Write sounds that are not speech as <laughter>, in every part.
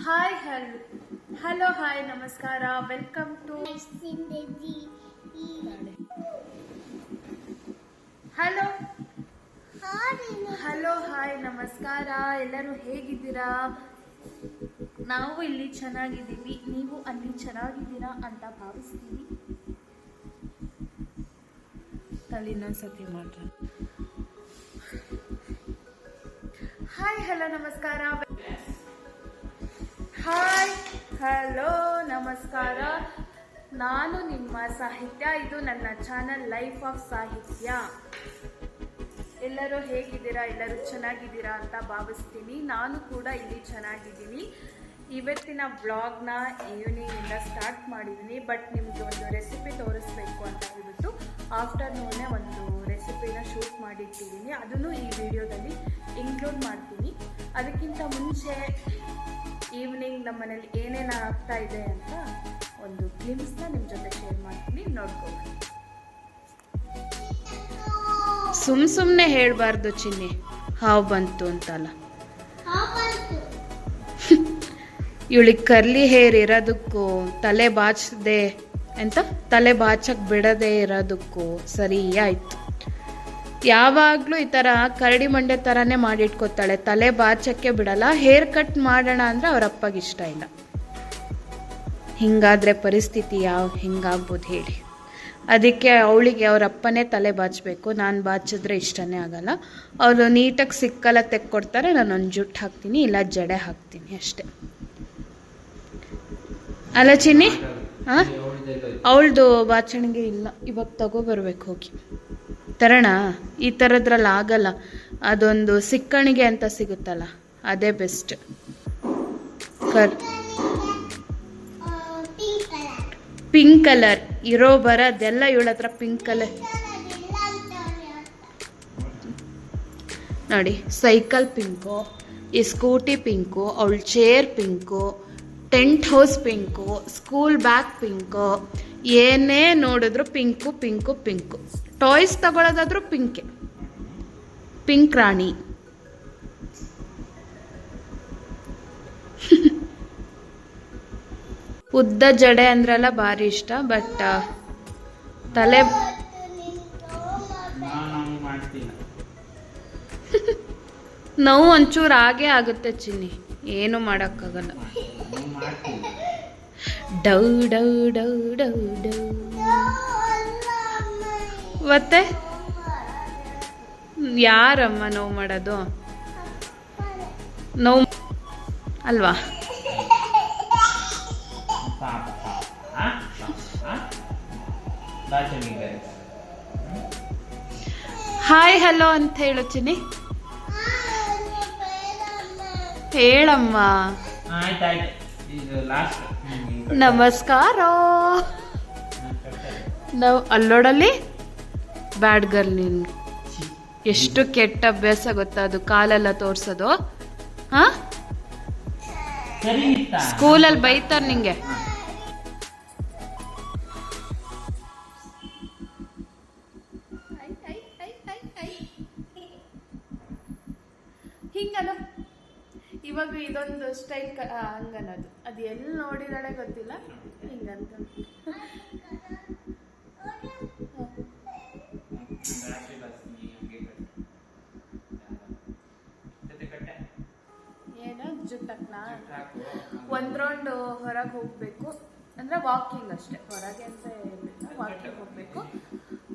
Hi ಹಲ್ hello hi ನಮಸ್ಕಾರ welcome to hello hello hi ನಮಸ್ಕಾರ ಎಲ್ಲರೂ ಹೇಗಿದ್ದೀರಾ? ನಾವು ಇಲ್ಲಿ ಚೆನ್ನಾಗಿದ್ದೀವಿ ನೀವು ಅಲ್ಲಿ ಚೆನ್ನಾಗಿದ್ದೀರಾ ಅಂತ ಭಾವಿಸ್ತೀವಿ. ತಲಿನ ಸತಿ ಮಾಡ್ರಿ. ಹಾಯ್ ಹಲೋ ನಮಸ್ಕಾರ ಹಾಯ್ ಹಲೋ ನಮಸ್ಕಾರ. ನಾನು ನಿಮ್ಮ ಸಾಹಿತ್ಯ. ಇದು ನನ್ನ ಚಾನಲ್ ಲೈಫ್ ಆಫ್ ಸಾಹಿತ್ಯ ಎಲ್ಲರೂ ಹೇಗಿದ್ದೀರಾ? ಎಲ್ಲರೂ ಚೆನ್ನಾಗಿದ್ದೀರಾ ಅಂತ ಭಾವಿಸ್ತೀನಿ. ನಾನು ಕೂಡ ಇಲ್ಲಿ ಚೆನ್ನಾಗಿದ್ದೀನಿ. ಇವತ್ತಿನ ಬ್ಲಾಗ್ನ ಈವ್ನಿಂಗಿಂದ ಸ್ಟಾರ್ಟ್ ಮಾಡಿದ್ದೀನಿ. ಬಟ್ ನಿಮಗೆ ಒಂದು ರೆಸಿಪಿ ತೋರಿಸ್ಬೇಕು ಅಂತ ಹೇಳ್ಬಿಟ್ಟು ಆಫ್ಟರ್ನೂನೇ ಒಂದು ರೆಸಿಪಿನ ಶೂಟ್ ಮಾಡಿಟ್ಟಿದ್ದೀನಿ. ಅದನ್ನು ಈ ವಿಡಿಯೋದಲ್ಲಿ ಇನ್ಕ್ಲೂಡ್ ಮಾಡ್ತೀನಿ. ಅದಕ್ಕಿಂತ ಮುಂಚೆ ಈವ್ನಿಂಗ್ ನಮ್ಮ ಮನೇಲಿ ಏನೇನು ಆಗ್ತಾ ಇದೆ ಅಂತ ಒಂದು ಗ್ಲಿಮ್ಸ್ನ ನಿಮ್ಮ ಜೊತೆ ಶೇರ್ ಮಾಡ್ತೀನಿ ನೋಡ್ಕೋಬೇಕು ಸುಮ್ ಸುಮ್ಮನೆ ಹೇಳಬಾರ್ದು ಚಿನ್ನಿ, ಹಾವು ಬಂತು ಅಂತಲ್ಲ. <laughs> ಇವಳಿಗೆ ಕರ್ಲಿ ಹೇರ್ ಇರೋದಕ್ಕೂ, ತಲೆ ಬಾಚದೆ, ಎಂತ? ತಲೆ ಬಾಚಕ್ಕೆ ಬಿಡದೆ ಇರೋದಕ್ಕೂ ಸರಿ ಆಯ್ತು. ಯಾವಾಗಲೂ ಈ ಥರ ಕರಡಿ ಮಂಡೆ ಥರನೇ ಮಾಡಿಟ್ಕೋತಾಳೆ. ತಲೆ ಬಾಚಕ್ಕೆ ಬಿಡಲ್ಲ. ಹೇರ್ ಕಟ್ ಮಾಡೋಣ ಅಂದರೆ ಅವ್ರ ಅಪ್ಪಗೆ ಇಷ್ಟ ಇಲ್ಲ. ಹಿಂಗಾದ್ರೆ ಪರಿಸ್ಥಿತಿ ಯಾವ, ಹಿಂಗಾಗ್ಬೋದು ಹೇಳಿ. ಅದಕ್ಕೆ ಅವಳಿಗೆ ಅವ್ರ ಅಪ್ಪನೇ ತಲೆ ಬಾಚಬೇಕು. ನಾನು ಬಾಚಿದ್ರೆ ಇಷ್ಟನೇ ಆಗಲ್ಲ. ಅವರು ನೀಟಾಗಿ ಸಿಕ್ಕಲ್ಲ ತೆಕ್ಕೊಡ್ತಾರೆ. ನಾನು ಒಂದು ಜುಟ್ಟು ಹಾಕ್ತೀನಿ, ಇಲ್ಲ ಜಡೆ ಹಾಕ್ತೀನಿ ಅಷ್ಟೆ. ಅಲ್ಲ ಚಿನ್ನಿ? ಹಾಂ ಅವಳದು ಬಾಚಣಿಗೆ ಇಲ್ಲ. ಇವಾಗ ತಗೋಬರ್ಬೇಕು ಹೋಗಿ. ತರೋಣ ಈ ಥರದ್ರಲ್ಲಿ ಆಗಲ್ಲ ಅದೊಂದು ಸಿಕ್ಕಣಿಗೆ ಅಂತ ಸಿಗುತ್ತಲ್ಲ. ಅದೇ ಬೆಸ್ಟ್ ಕರ್ ಪಿಂಕ್ ಕಲರ್ ಇರೋ ಬರೋದೆಲ್ಲ ಇವಳ ಹತ್ರ ಪಿಂಕ್ ಕಲರ್ ನೋಡಿ ಸೈಕಲ್ ಪಿಂಕು ಈ ಸ್ಕೂಟಿ ಪಿಂಕು ಅವಳ chair pink tent house pink school bag pink ಏನೇ ನೋಡಿದ್ರು ಪಿಂಕು ಪಿಂಕು ಪಿಂಕು ಟಾಯ್ಸ್ ತಗೊಳ್ಳೋದಾದ್ರೂ ಪಿಂಕೆ ಪಿಂಕ್ ರಾಣಿ. <laughs> ಉದ್ದ ಜಡೆ ಅಂದ್ರೆಲ್ಲ ಭಾರಿ ಇಷ್ಟ ಬಟ್ ತಲೆ <laughs> ನೋವು ಒಂಚೂರು ಹಾಗೆ ಆಗುತ್ತೆ ಚಿನ್ನಿ. ಏನು ಮಾಡೋಕ್ಕಾಗಲ್ಲ. ಡೌ ಡೌ ಡೌ ಡೌ ಡೌ. ಮತ್ತೆ? ಯಾರಮ್ಮ ನೋವು ಮಾಡೋದು? ನೋವು ಅಲ್ವಾ? ಹಾಯ್ ಹಲೋ ಅಂತ ಹೇಳು ಚಿನ್ನಿ. ಹೇಳಮ್ಮ. ನಮಸ್ಕಾರ. ನಾವು ಅಲ್ಲೋಡಲ್ಲಿ? ಬ್ಯಾಡ್ ಗರ್ಲ್ ನೀನು. ಎಷ್ಟು ಕೆಟ್ಟ ಅಭ್ಯಾಸ ಗೊತ್ತಾ ಅದು ಕಾಲೆಲ್ಲ ತೋರ್ಸೋದು? ಹಾ? ಸ್ಕೂಲಲ್ಲಿ ಬೈತಾರೆ ನಿಂಗೆ. ಹಿಂಗಲ್ಲ. ಇವಾಗ ಇದೊಂದು ಸ್ಟೈಲ್ ಹಂಗನ್ನೋದು ಅದು. ಎಲ್ಲಿ ನೋಡಿದಾಳೆ ಗೊತ್ತಿಲ್ಲ. ಹೋಗ್ಬೇಕು. ಅಂದ್ರೆ ವಾಕಿಂಗ್ ಅಷ್ಟೇ. ಹೊರಗೆ ಅಂತ ಏನಿಲ್ಲ. ವಾಕಿಂಗ್ ಹೋಗಬೇಕು.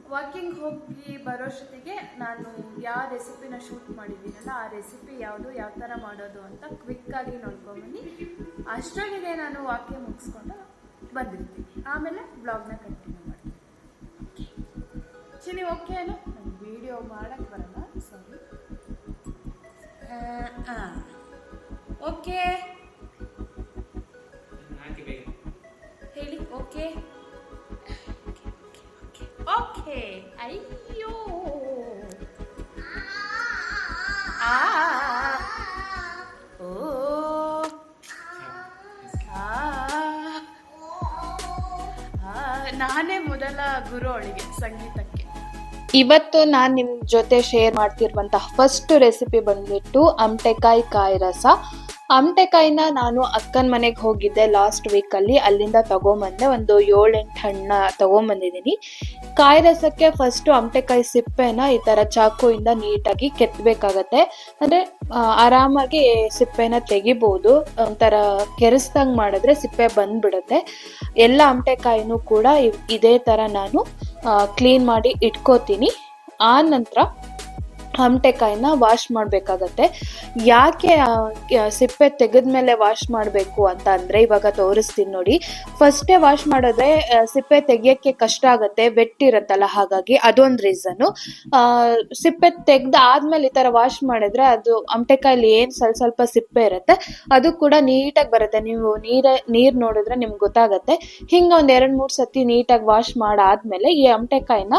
ವಾಕಿಂಗ್ ಹೋಗಿ ಬರೋಷ್ಟೊತ್ತಿಗೆ ನಾನು ಯಾವ ರೆಸಿಪಿನ ಶೂಟ್ ಮಾಡಿದ್ದೀನಲ್ಲ, ಆ ರೆಸಿಪಿ ಯಾವುದು, ಯಾವ ಥರ ಮಾಡೋದು ಅಂತ ಕ್ವಿಕ್ಕಾಗಿ ನೋಡ್ಕೊಂಬನ್ನಿ. ಅಷ್ಟೊಳಗೆ ನಾನು ವಾಕಿಂಗ್ ಮುಗಿಸ್ಕೊಂಡು ಬಂದಿರ್ತೀನಿ. ಆಮೇಲೆ ಬ್ಲಾಗ್ನ ಕಂಟಿನ್ಯೂ ಮಾಡ್ತೀನಿ. ಚಿನಿ ಓಕೆ ಅಲ್ಲ? ನಾನು ವಿಡಿಯೋ ಮಾಡಕ್ಕೆ ಬರಲ್ಲ. ಸಾರಿ ಓಕೆ ಹೇಳಿ, ಓಕೆ. ಓಕೆ ಅಯ್ಯೋ. ಆ ಓ. ನಾನೇ ಮೊದಲ ಗುರು ಅವಳಿಗೆ ಸಂಗೀತಕ್ಕೆ. ಇವತ್ತು ನಾನು ನಿಮ್ಮ ಜೊತೆ ಶೇರ್ ಮಾಡ್ತಿರುವಂತಹ ಫಸ್ಟ್ ರೆಸಿಪಿ ಬಂದ್ಬಿಟ್ಟು ಅಮಟೆಕಾಯಿ ಕಾಯಿ ರಸ. ಆಮಟೆಕಾಯಿನ ನಾನು ಅಕ್ಕನ ಮನೆಗೆ ಹೋಗಿದ್ದೆ ಲಾಸ್ಟ್ ವೀಕಲ್ಲಿ ಅಲ್ಲಿಂದ ತಗೊಂಬಂದೆ ಒಂದು ಏಳೆಂಟು ಹಣ್ಣ ತಗೊಂಬಂದಿದ್ದೀನಿ. ಕಾಯಿ ರಸಕ್ಕೆ ಫಸ್ಟು ಆಮಟೆಕಾಯಿ ಸಿಪ್ಪೆನ ಈ ಥರ ಚಾಕುಯಿಂದ ನೀಟಾಗಿ ಕೆತ್ತಬೇಕಾಗತ್ತೆ ಅಂದರೆ ಆರಾಮಾಗಿ ಸಿಪ್ಪೆನ ತೆಗಿಬೋದು. ಒಂಥರ ಕೆರೆಸ್ದಂಗೆ ಮಾಡಿದ್ರೆ ಸಿಪ್ಪೆ ಬಂದ್ಬಿಡುತ್ತೆ. ಎಲ್ಲ ಆಮಟೆಕಾಯಿನೂ ಕೂಡ ಇದೇ ಥರ ನಾನು ಕ್ಲೀನ್ ಮಾಡಿ ಇಟ್ಕೋತೀನಿ. ಆ ನಂತರ ಆಮಟೆಕಾಯಿನ ವಾಶ್ ಮಾಡಬೇಕಾಗತ್ತೆ. ಯಾಕೆ ಸಿಪ್ಪೆ ತೆಗೆದ ಮೇಲೆ ವಾಶ್ ಮಾಡಬೇಕು ಅಂತ ಅಂದರೆ ಇವಾಗ ತೋರಿಸ್ತೀನಿ ನೋಡಿ. ಫಸ್ಟೇ ವಾಶ್ ಮಾಡಿದ್ರೆ ಸಿಪ್ಪೆ ತೆಗಿಯೋಕ್ಕೆ ಕಷ್ಟ ಆಗುತ್ತೆ ವೆಟ್ ಇರುತ್ತಲ್ಲ ಹಾಗಾಗಿ ಅದೊಂದು ರೀಸನ್ನು ಸಿಪ್ಪೆ ತೆಗ್ದು ಆದ್ಮೇಲೆ ಈ ಥರ ವಾಶ್ ಮಾಡಿದ್ರೆ ಅದು ಹಂಟೆಕಾಯಲ್ಲಿ ಏನು ಸ್ವಲ್ಪ ಸ್ವಲ್ಪ ಸಿಪ್ಪೆ ಇರುತ್ತೆ, ಅದು ಕೂಡ ನೀಟಾಗಿ ಬರುತ್ತೆ. ನೀವು ನೀರ, ನೀರು ನೋಡಿದ್ರೆ ನಿಮ್ಗೆ ಗೊತ್ತಾಗುತ್ತೆ. ಹಿಂಗೆ ಒಂದು ಎರಡು, ಮೂರು ಸತಿ ನೀಟಾಗಿ ವಾಶ್ ಮಾಡಾದ್ಮೇಲೆ ಈ ಹಂಟೆಕಾಯಿನ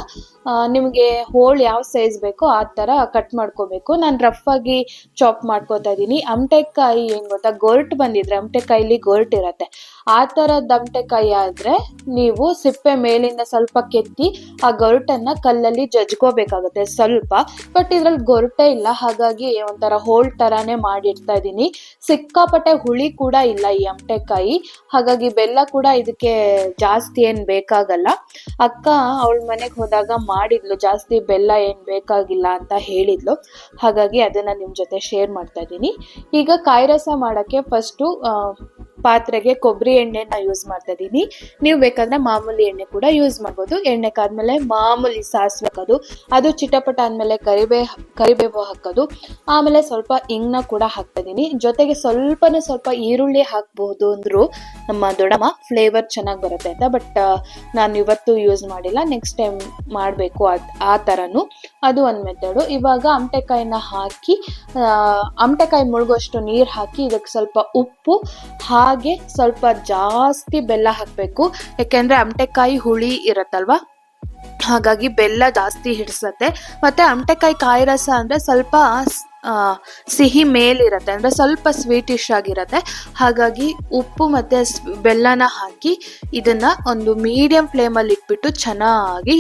ನಿಮಗೆ ಹೋಳು ಯಾವ ಸೈಜ್ ಬೇಕೋ ಆ ಥರ ಕಟ್ ಮಾಡ್ಕೋಬೇಕು. ನಾನು ರಫ್ ಆಗಿ ಚಾಪ್ ಮಾಡ್ಕೋತಾ ಇದ್ದೀನಿ ಅಮಟೆಕಾಯಿ ಏನು ಗೊತ್ತಾ? ಗೊರ್ಟ್ ಬಂದಿದ್ರೆ ಅಮಟೆಕಾಯಿಲಿ ಗೊರ್ಟ್ ಇರುತ್ತೆ. ಆ ಥರದ ಅಮಟೆಕಾಯಿ ಆದರೆ ನೀವು ಸಿಪ್ಪೆ ಮೇಲಿಂದ ಸ್ವಲ್ಪ ಕೆತ್ತಿ ಆ ಗೊರಟನ್ನು ಕಲ್ಲಲ್ಲಿ ಜಜ್ಕೋಬೇಕಾಗುತ್ತೆ ಸ್ವಲ್ಪ. ಬಟ್ ಇದ್ರಲ್ಲಿ ಗೊರಟೆ ಇಲ್ಲ. ಹಾಗಾಗಿ ಒಂಥರ ಹೋಲ್ ಥರನೇ ಮಾಡಿರ್ತಾ ಇದ್ದೀನಿ ಸಿಕ್ಕಾಪಟ್ಟೆ ಹುಳಿ ಕೂಡ ಇಲ್ಲ ಈ ಅಮಟೆಕಾಯಿ. ಹಾಗಾಗಿ ಬೆಲ್ಲ ಕೂಡ ಇದಕ್ಕೆ ಜಾಸ್ತಿ ಏನು ಬೇಕಾಗಲ್ಲ. ಅಕ್ಕ ಅವಳ ಮನೆಗೆ ಹೋದಾಗ ಮಾಡಿದ್ಲು ಜಾಸ್ತಿ ಬೆಲ್ಲ ಏನು ಬೇಕಾಗಿಲ್ಲ ಅಂತ ಹೇಳಿದ್ಲು. ಹಾಗಾಗಿ ಅದನ್ನು ನಿಮ್ಮ ಜೊತೆ ಶೇರ್ ಮಾಡ್ತಾ ಇದ್ದೀನಿ. ಈಗ ಕಾಯಿ ರಸ ಮಾಡೋಕ್ಕೆ ಫಸ್ಟು ಪಾತ್ರೆಗೆ ಕೊಬ್ಬರಿ ಎಣ್ಣೆನ ಯೂಸ್ ಮಾಡ್ತಾ ಇದ್ದೀನಿ. ನೀವು ಬೇಕಾದ್ರೆ ಮಾಮೂಲಿ ಎಣ್ಣೆ ಕೂಡ ಯೂಸ್ ಮಾಡ್ಬೋದು. ಎಣ್ಣೆ ಕಾದ್ಮೇಲೆ ಮಾಮೂಲಿ ಸಾಸಿವೆ ಹಾಕೋದು. ಅದು ಚಿಟಪಟ ಆದಮೇಲೆ ಕರಿಬೇ, ಕರಿಬೇವು ಹಾಕೋದು. ಆಮೇಲೆ ಸ್ವಲ್ಪ ಇಂಗ್ನ ಕೂಡ ಹಾಕ್ತಾ ಇದ್ದೀನಿ. ಜೊತೆಗೆ ಸ್ವಲ್ಪನೇ ಸ್ವಲ್ಪ ಈರುಳ್ಳಿ ಹಾಕ್ಬಹುದು ಅಂದ್ರು ನಮ್ಮ ದೊಡ್ಡಮ್ಮ ಫ್ಲೇವರ್ ಚೆನ್ನಾಗಿ ಬರುತ್ತೆ ಅಂತ ಬಟ್ ನಾನು ಇವತ್ತು ಯೂಸ್ ಮಾಡಿಲ್ಲ. ನೆಕ್ಸ್ಟ್ ಟೈಮ್ ಮಾಡಬೇಕು ಆ ಥರನೂ ಅದು ಒಂದು ಮೆಥಡು ಇವಾಗ ಅಮಟೆಕಾಯಿನ ಹಾಕಿ ಅಮಟೆಕಾಯಿ ಮುಳುಗೋಷ್ಟು ನೀರು ಹಾಕಿ ಇದಕ್ಕೆ ಸ್ವಲ್ಪ ಉಪ್ಪು, ಹಾಗೆ ಸ್ವಲ್ಪ ಜಾಸ್ತಿ ಬೆಲ್ಲ ಹಾಕಬೇಕು. ಯಾಕೆಂದರೆ ಅಮಟೆಕಾಯಿ ಹುಳಿ ಇರುತ್ತಲ್ವಾ? ಹಾಗಾಗಿ ಬೆಲ್ಲ ಜಾಸ್ತಿ ಹಿಡಿಸತ್ತೆ. ಮತ್ತೆ ಅಮಟೆಕಾಯಿ ಕಾಯಿ ರಸ ಅಂದರೆ ಸ್ವಲ್ಪ ಸಿಹಿ ಮೇಲಿರುತ್ತೆ. ಅಂದರೆ ಸ್ವಲ್ಪ ಸ್ವೀಟಿಶ್ ಆಗಿರುತ್ತೆ. ಹಾಗಾಗಿ ಉಪ್ಪು ಮತ್ತು ಬೆಲ್ಲನ ಹಾಕಿ ಇದನ್ನು ಒಂದು ಮೀಡಿಯಂ ಫ್ಲೇಮಲ್ಲಿ ಇಟ್ಬಿಟ್ಟು ಚೆನ್ನಾಗಿ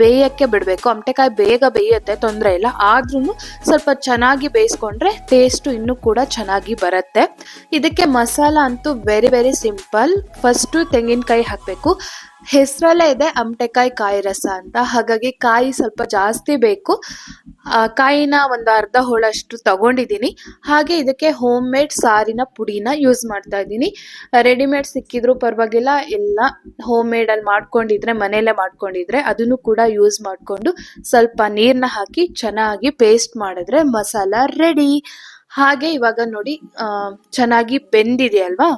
ಬೇಯಕ್ಕೆ ಬಿಡಬೇಕು. ಅಮಟೆಕಾಯಿ ಬೇಗ ಬೇಯುತ್ತೆ, ತೊಂದರೆ ಇಲ್ಲ. ಆದ್ರೂ ಸ್ವಲ್ಪ ಚೆನ್ನಾಗಿ ಬೇಯಿಸ್ಕೊಂಡ್ರೆ ಟೇಸ್ಟು ಇನ್ನೂ ಕೂಡ ಚೆನ್ನಾಗಿ ಬರುತ್ತೆ. ಇದಕ್ಕೆ ಮಸಾಲ ಅಂತೂ ವೆರಿ ವೆರಿ ಸಿಂಪಲ್ ಫಸ್ಟು ತೆಂಗಿನಕಾಯಿ ಹಾಕಬೇಕು. ಹೆಸರಲ್ಲೇ ಇದೆ ಅಮಟೆಕಾಯಿ ಕಾಯಿ ರಸ ಅಂತ. ಹಾಗಾಗಿ ಕಾಯಿ ಸ್ವಲ್ಪ ಜಾಸ್ತಿ ಬೇಕು. ಕಾಯಿನ ಒಂದು ಅರ್ಧ ಹೋಳಷ್ಟು ತಗೊಂಡಿದ್ದೀನಿ. ಹಾಗೆ ಇದಕ್ಕೆ ಹೋಮ್ ಮೇಡ್ ಸಾರಿನ ಪುಡಿನ ಯೂಸ್ ಮಾಡ್ತಾ ಇದ್ದೀನಿ. ರೆಡಿಮೇಡ್ ಸಿಕ್ಕಿದ್ರೂ ಪರವಾಗಿಲ್ಲ, ಎಲ್ಲ ಹೋಮ್ ಮೇಡಲ್ಲಿ ಮಾಡ್ಕೊಂಡಿದ್ರೆ, ಮನೆಯಲ್ಲೇ ಮಾಡ್ಕೊಂಡಿದ್ರೆ ಅದನ್ನು ಕೂಡ ಯೂಸ್ ಮಾಡಿಕೊಂಡು ಸ್ವಲ್ಪ ನೀರನ್ನ ಹಾಕಿ ಚೆನ್ನಾಗಿ ಪೇಸ್ಟ್ ಮಾಡಿದ್ರೆ ಮಸಾಲ ರೆಡಿ ಹಾಗೆ ಇವಾಗ ನೋಡಿ ಚೆನ್ನಾಗಿ ಬೆಂದಿದೆ ಅಲ್ವಾ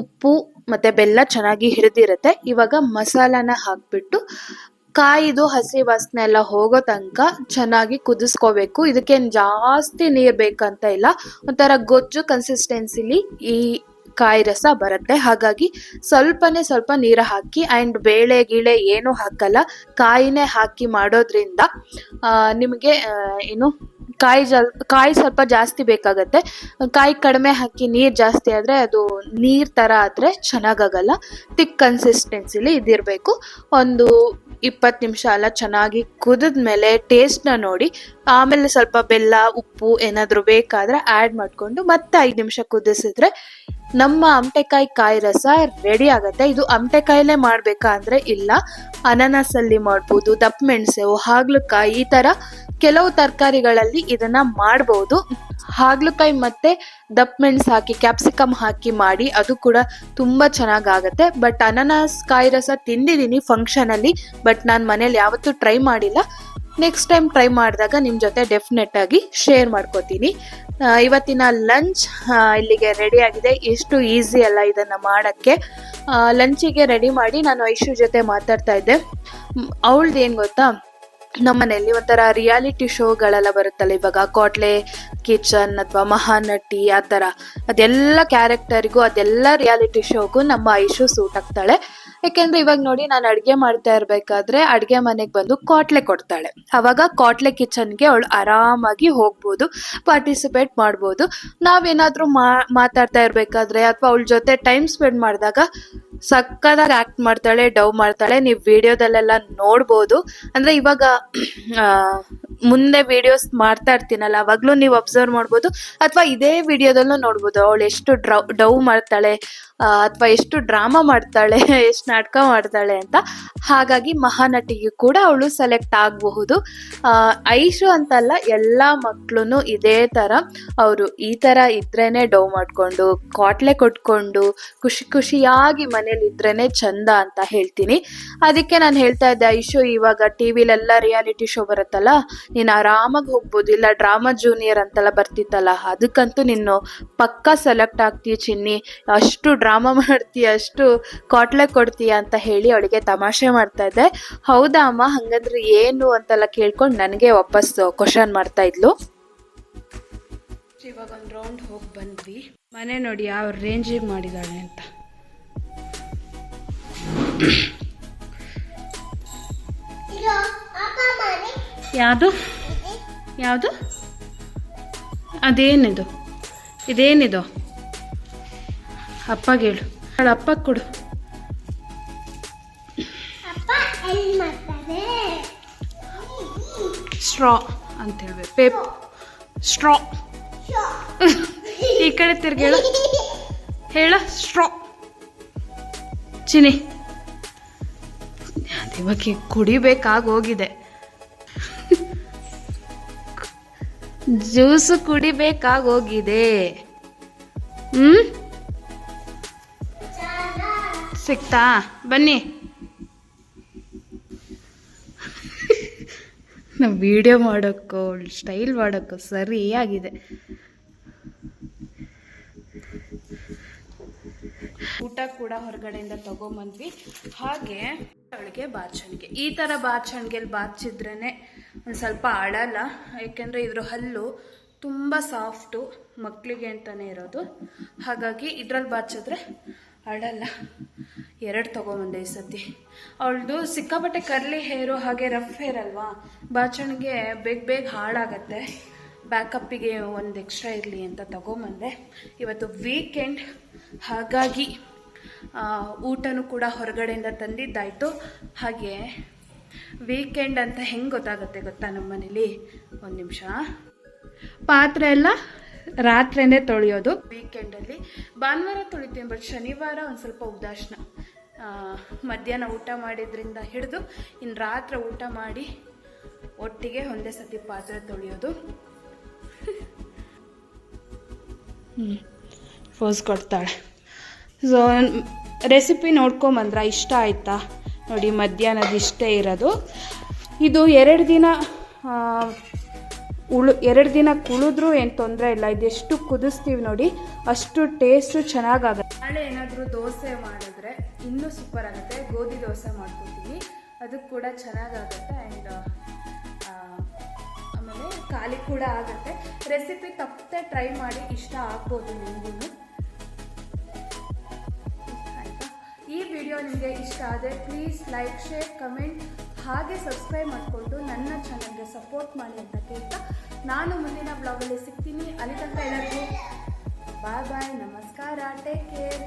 ಉಪ್ಪು ಮತ್ತು ಬೆಲ್ಲ ಚೆನ್ನಾಗಿ ಹಿಡಿದಿರುತ್ತೆ ಇವಾಗ ಮಸಾಲಾನ ಹಾಕ್ಬಿಟ್ಟು ಕಾಯಿದು ಹಸಿ ವಾಸನೆ ಎಲ್ಲ ಹೋಗೋ ತನಕ ಚೆನ್ನಾಗಿ ಕುದಿಸ್ಕೋಬೇಕು. ಇದಕ್ಕೇನು ಜಾಸ್ತಿ ನೀರು ಬೇಕಂತ ಇಲ್ಲ. ಒಂಥರ ಗೊಜ್ಜು ಕನ್ಸಿಸ್ಟೆನ್ಸಿಲಿ ಈ ಕಾಯಿ ರಸ ಬರುತ್ತೆ. ಹಾಗಾಗಿ ಸ್ವಲ್ಪನೇ ಸ್ವಲ್ಪ ನೀರು ಹಾಕಿ ಆ್ಯಂಡ್ ಬೇಳೆ, ಗಿಳೆ ಏನೂ ಹಾಕಲ್ಲ. ಕಾಯಿನೇ ಹಾಕಿ ಮಾಡೋದ್ರಿಂದ ನಿಮಗೆ ಏನು ಕಾಯಿ ಜಲ್, ಕಾಯಿ ಸ್ವಲ್ಪ ಜಾಸ್ತಿ ಬೇಕಾಗತ್ತೆ. ಕಾಯಿ ಕಡಿಮೆ ಹಾಕಿ ನೀರು ಜಾಸ್ತಿ ಆದರೆ ಅದು ನೀರು ಥರ ಆದರೆ ಚೆನ್ನಾಗಾಗಲ್ಲ. ತಿಕ್ ಕನ್ಸಿಸ್ಟೆನ್ಸಿಲಿ ಇದಿರಬೇಕು. ಒಂದು ಇಪ್ಪತ್ತು ನಿಮಿಷ ಎಲ್ಲ ಚೆನ್ನಾಗಿ ಕುದಿದ ಮೇಲೆ ಟೇಸ್ಟ್ನ ನೋಡಿ. ಆಮೇಲೆ ಸ್ವಲ್ಪ ಬೆಲ್ಲ, ಉಪ್ಪು ಏನಾದರೂ ಬೇಕಾದರೆ ಆ್ಯಡ್ ಮಾಡಿಕೊಂಡು ಮತ್ತೆ ಐದು ನಿಮಿಷ ಕುದಿಸಿದ್ರೆ ನಮ್ಮ ಅಮಟೆಕಾಯಿ ಕಾಯಿ ರಸ ರೆಡಿ ಆಗುತ್ತೆ. ಇದು ಅಮಟೆಕಾಯಲ್ಲೇ ಮಾಡಬೇಕಾ ಅಂದರೆ ಇಲ್ಲ. ಅನಾನಸಲ್ಲಿ ಮಾಡ್ಬೋದು, ದಪ್ಪ ಮೆಣಸು, ಹಾಗಲಕಾಯಿ ಈ ಥರ ಕೆಲವು ತರಕಾರಿಗಳಲ್ಲಿ ಇದನ್ನ ಮಾಡಬಹುದು ಹಾಗಲಕಾಯಿ ಮತ್ತೆ ದಪ್ಪ ಮೆಣಸು ಹಾಕಿ ಕ್ಯಾಪ್ಸಿಕಮ್ ಹಾಕಿ ಮಾಡಿ ಅದು ಕೂಡ ತುಂಬ ಚೆನ್ನಾಗಾಗತ್ತೆ. ಬಟ್ ಅನಾನಸ್, ಕಾಯಿ ರಸ ತಿಂದಿದ್ದೀನಿ ಫಂಕ್ಷನಲ್ಲಿ ಬಟ್ ನಾನು ಮನೇಲಿ ಯಾವತ್ತೂ ಟ್ರೈ ಮಾಡಿಲ್ಲ. ನೆಕ್ಸ್ಟ್ ಟೈಮ್ ಟ್ರೈ ಮಾಡಿದಾಗ ನಿಮ್ಮ ಜೊತೆ ಡೆಫಿನೆಟ್ ಆಗಿ ಶೇರ್ ಮಾಡ್ಕೋತೀನಿ. ಇವತ್ತಿನ ಲಂಚ್ ಇಲ್ಲಿಗೆ ರೆಡಿ ಆಗಿದೆ. ಎಷ್ಟು ಈಸಿ ಅಲ್ಲ ಇದನ್ನು ಮಾಡೋಕ್ಕೆ. ಲಂಚಿಗೆ ರೆಡಿ ಮಾಡಿ ನಾನು ಐಶು ಜೊತೆ ಮಾತಾಡ್ತಾ ಇದ್ದೆ. ಅವಳದ್ದು ಏನು ಗೊತ್ತಾ? ನಮ್ಮನೆಯಲ್ಲಿ ಒಂಥರ ರಿಯಾಲಿಟಿ ಶೋಗಳೆಲ್ಲ ಬರುತ್ತಲ್ಲ, ಇವಾಗ ಕೋಟ್ಲೆ ಕಿಚನ್ ಅಥವಾ ಮಹಾನಟಿ, ಆ ಥರ. ಅದೆಲ್ಲ ಕ್ಯಾರೆಕ್ಟರಿಗೂ ಅದೆಲ್ಲ ರಿಯಾಲಿಟಿ ಶೋಗೂ ನಮ್ಮ ಐಶು ಸೂಟ್ ಆಗ್ತಾಳೆ ಯಾಕೆಂದ್ರೆ ಇವಾಗ ನೋಡಿ ನಾನು ಅಡುಗೆ ಮಾಡ್ತಾ ಇರಬೇಕಾದ್ರೆ ಅಡುಗೆ ಮನೆಗೆ ಬಂದು ಕಾಟ್ಲೆ ಕೊಡ್ತಾಳೆ. ಅವಾಗ ಕಾಟ್ಲೆ ಕಿಚನ್ಗೆ ಅವಳು ಆರಾಮಾಗಿ ಹೋಗ್ಬೋದು, ಪಾರ್ಟಿಸಿಪೇಟ್ ಮಾಡ್ಬೋದು. ನಾವೇನಾದರೂ ಮಾತಾಡ್ತಾ ಇರಬೇಕಾದ್ರೆ ಅಥವಾ ಅವಳ ಜೊತೆ ಟೈಮ್ ಸ್ಪೆಂಡ್ ಮಾಡಿದಾಗ ಸಕ್ಕದಾಗಿ ಆ್ಯಕ್ಟ್ ಮಾಡ್ತಾಳೆ, ಡವ್ ಮಾಡ್ತಾಳೆ, ನೀವು ವಿಡಿಯೋದಲ್ಲೆಲ್ಲ ನೋಡ್ಬೋದು. ಅಂದರೆ ಇವಾಗ ಮುಂದೆ ವಿಡಿಯೋಸ್ ಮಾಡ್ತಾ ಇರ್ತೀನಲ್ಲ, ಅವಾಗ್ಲೂ ನೀವು ಅಬ್ಸರ್ವ್ ಮಾಡ್ಬೋದು. ಅಥವಾ ಇದೇ ವಿಡಿಯೋದಲ್ಲೂ ನೋಡ್ಬೋದು, ಅವಳು ಎಷ್ಟು ಡ್ರೌ ಡೌ ಮಾಡ್ತಾಳೆ ಅಥವಾ ಎಷ್ಟು ಡ್ರಾಮಾ ಮಾಡ್ತಾಳೆ, <laughs> ಎಷ್ಟು ನಾಟಕ ಮಾಡ್ತಾಳೆ ಅಂತ. ಹಾಗಾಗಿ ಮಹಾನಟಿಗೆ ಕೂಡ ಅವಳು ಸೆಲೆಕ್ಟ್ ಆಗಬಹುದು. ಐಶು ಅಂತಲ್ಲ ಎಲ್ಲ ಮಕ್ಕಳು ಇದೇ ಥರ ಅವರು ಈ ಥರ ಇದ್ರೇನೆ ಡೌ ಮಾಡಿಕೊಂಡು, ಕಾಟ್ಲೆ ಕೊಟ್ಕೊಂಡು, ಖುಷಿ ಖುಷಿಯಾಗಿ ಮನೇಲಿ ಇದ್ರೇನೆ ಚಂದ ಅಂತ ಹೇಳ್ತೀನಿ. ಅದಕ್ಕೆ ನಾನು ಹೇಳ್ತಾ ಇದ್ದೆ, ಐಶು ಇವಾಗ ಟಿ ವಿಲೆಲ್ಲ ರಿಯಾಲಿಟಿ ಶೋ ಬರುತ್ತಲ್ಲ ನೀನು ಆರಾಮಾಗಿ ಹೋಗ್ಬೋದು. ಇಲ್ಲ ಡ್ರಾಮಾ ಜೂನಿಯರ್ ಅಂತೆಲ್ಲ ಬರ್ತಿತ್ತಲ್ಲ ಅದಕ್ಕಂತೂ ನೀನು ಪಕ್ಕಾ ಸೆಲೆಕ್ಟ್ ಆಗ್ತೀಯ ಚಿನ್ನಿ. ಅಷ್ಟು ಡ್ರಾಮಾ ಮಾಡ್ತೀಯ ಅಷ್ಟು ಕಾಟ್ಲೆ ಕೊಡ್ತೀಯ ಅಂತ ಹೇಳಿ ಅವಳಿಗೆ ತಮಾಷೆ ಮಾಡ್ತಾ ಇದ್ದೆ. ಹೌದಾ ಅಮ್ಮ ಹಂಗಂದ್ರೆ ಏನು ಅಂತೆಲ್ಲ ಕೇಳ್ಕೊಂಡು ನನಗೆ ವಾಪಸ್ ಕ್ವಶನ್ ಮಾಡ್ತಾ ಇದ್ಲು. ಇವಾಗ ಒಂದು ರೌಂಡ್ ಹೋಗಿ ಬಂದ್ವಿ. ಮನೆ ನೋಡಿ ಯಾವ ರೇಂಜಿಗೆ ಮಾಡಿದಾಳೆ ಅಂತ. ಯಾವುದು? ಯಾವುದು? ಅದೇನಿದು? ಇದೇನಿದು? ಅಪ್ಪಗೆ ಹೇಳು. ಅವಳ ಅಪ್ಪಗೆ ಕೊಡು. ಸ್ಟ್ರಾ ಅಂತ ಹೇಳ್ಬೇಕು. ಪೇಪ್ ಸ್ಟ್ರಾ. ಈ ಕಡೆ ತಿರ್ಗೇಳು ಹೇಳ. ಸ್ಟ್ರಾ. ಚಿನಿ. ಇವಾಗ ಕುಡಿಬೇಕಾಗಿ ಜ್ಯೂಸು ಕುಡಿಬೇಕಾಗೋಗಿದೆ. ಹ್ಮ್? ಸಿಕ್ತಾ? ಬನ್ನಿ. ನಾವು ವಿಡಿಯೋ ಮಾಡೋಕ್ಕೋ, ಸ್ಟೈಲ್ ಮಾಡೋಕ್ಕೋ ಸರಿಯಾಗಿದೆ. ಊಟ ಕೂಡ ಹೊರಗಡೆಯಿಂದ ತಗೊಂಬಂದ್ವಿ. ಹಾಗೆ, ಅವಳಿಗೆ ಬಾಚಣಿಗೆ ಈ ಥರ ಬಾಚಣಿಗೆಲಿ ಬಾಚಿದ್ರೇ ಒಂದು ಸ್ವಲ್ಪ ಆಡಲ್ಲ ಏಕೆಂದರೆ ಇದ್ರ ಹಲ್ಲು ತುಂಬ ಸಾಫ್ಟು ಮಕ್ಕಳಿಗೆ ಅಂತಲೇ ಇರೋದು. ಹಾಗಾಗಿ ಇದ್ರಲ್ಲಿ ಬಾಚಿದ್ರೆ ಆಡಲ್ಲ ಎರಡು ತೊಗೊಂಬಂದೆ ಈ ಸತಿ ಅವಳದು ಸಿಕ್ಕಾಪಟ್ಟೆ ಕರ್ಲಿ ಹೇರು ಹಾಗೆ ರಫ್ ಹೇರ್ ಅಲ್ವಾ? ಬಾಚಣಿಗೆ ಬೇಗ ಬೇಗ ಹಾಳಾಗತ್ತೆ. ಬ್ಯಾಕಪ್ಪಿಗೆ ಒಂದು ಎಕ್ಸ್ಟ್ರಾ ಇರಲಿ ಅಂತ ತೊಗೊಂಬಂದೆ. ಇವತ್ತು ವೀಕೆಂಡ್. ಹಾಗಾಗಿ ಊಟನೂ ಕೂಡ ಹೊರಗಡೆಯಿಂದ ತಂದಿದ್ದಾಯಿತು. ಹಾಗೆ ವೀಕೆಂಡ್ ಅಂತ ಹೆಂಗೆ ಗೊತ್ತಾಗುತ್ತೆ ಗೊತ್ತಾ ನಮ್ಮ ಮನೇಲಿ ಒಂದು ನಿಮಿಷ. ಪಾತ್ರೆ ಎಲ್ಲ ರಾತ್ರಿನೇ ತೊಳೆಯೋದು. ವೀಕೆಂಡಲ್ಲಿ ಭಾನುವಾರ ತೊಳಿತೀನಿ ಬಟ್ ಶನಿವಾರ ಒಂದು ಸ್ವಲ್ಪ ಉದಾಸೀನ. ಮಧ್ಯಾಹ್ನ ಊಟ ಮಾಡಿದ್ರಿಂದ ಹಿಡಿದು ಇನ್ನು ರಾತ್ರಿ ಊಟ ಮಾಡಿ ಒಟ್ಟಿಗೆ ಒಂದೇ ಸತಿ ಪಾತ್ರೆ ತೊಳೆಯೋದು. ಹ್ಞೂ ಫೋಸ್ ಕೊಡ್ತಾಳೆ. ಸೊ ರೆಸಿಪಿ ನೋಡ್ಕೊಂಬಂದ್ರ ಇಷ್ಟ ಆಯ್ತಾ? ನೋಡಿ, ಮಧ್ಯಾಹ್ನದ ಇಷ್ಟೇ ಇರೋದು. ಇದು ಎರಡು ದಿನ ಉಳು, ಎರಡು ದಿನ ಕುಳಿದ್ರೂ ಏನು ತೊಂದರೆ ಇಲ್ಲ. ಇದೆಷ್ಟು ಕುದಿಸ್ತೀವಿ ನೋಡಿ, ಅಷ್ಟು ಟೇಸ್ಟು ಚೆನ್ನಾಗಾಗುತ್ತೆ. ನಾಳೆ ಏನಾದರೂ ದೋಸೆ ಮಾಡಿದ್ರೆ ಇನ್ನೂ ಸೂಪರ್ ಆಗುತ್ತೆ. ಗೋಧಿ ದೋಸೆ ಮಾಡ್ಕೊತೀವಿ. ಅದು ಕೂಡ ಚೆನ್ನಾಗಾಗುತ್ತೆ ಆ್ಯಂಡ್ ಆಮೇಲೆ ಖಾಲಿ ಕೂಡ ಆಗುತ್ತೆ. ರೆಸಿಪಿ ತಪ್ಪದೆ ಟ್ರೈ ಮಾಡಿ ಇಷ್ಟ ಆಗ್ಬೋದು ನಿಮಗೂ ಈ ವಿಡಿಯೋ ನಿಮಗೆ ಇಷ್ಟ ಆದರೆ ಪ್ಲೀಸ್ ಲೈಕ್ ಶೇರ್ ಕಮೆಂಟ್ ಹಾಗೆ ಸಬ್ಸ್ಕ್ರೈಬ್ ಮಾಡಿಕೊಂಡು ನನ್ನ ಚಾನಲ್ಗೆ ಸಪೋರ್ಟ್ ಮಾಡಿ ಅಂತ ಕೇಳ್ತಾ ನಾನು ಮುಂದಿನ ಬ್ಲಾಗಲ್ಲಿ ಸಿಗ್ತೀನಿ. ಅಲ್ಲಿ ತನಕ ಎಲ್ಲರಿಗೂ ಬಾಯ್ ಬಾಯ್ ನಮಸ್ಕಾರ ಟೇಕ್ ಕೇರ್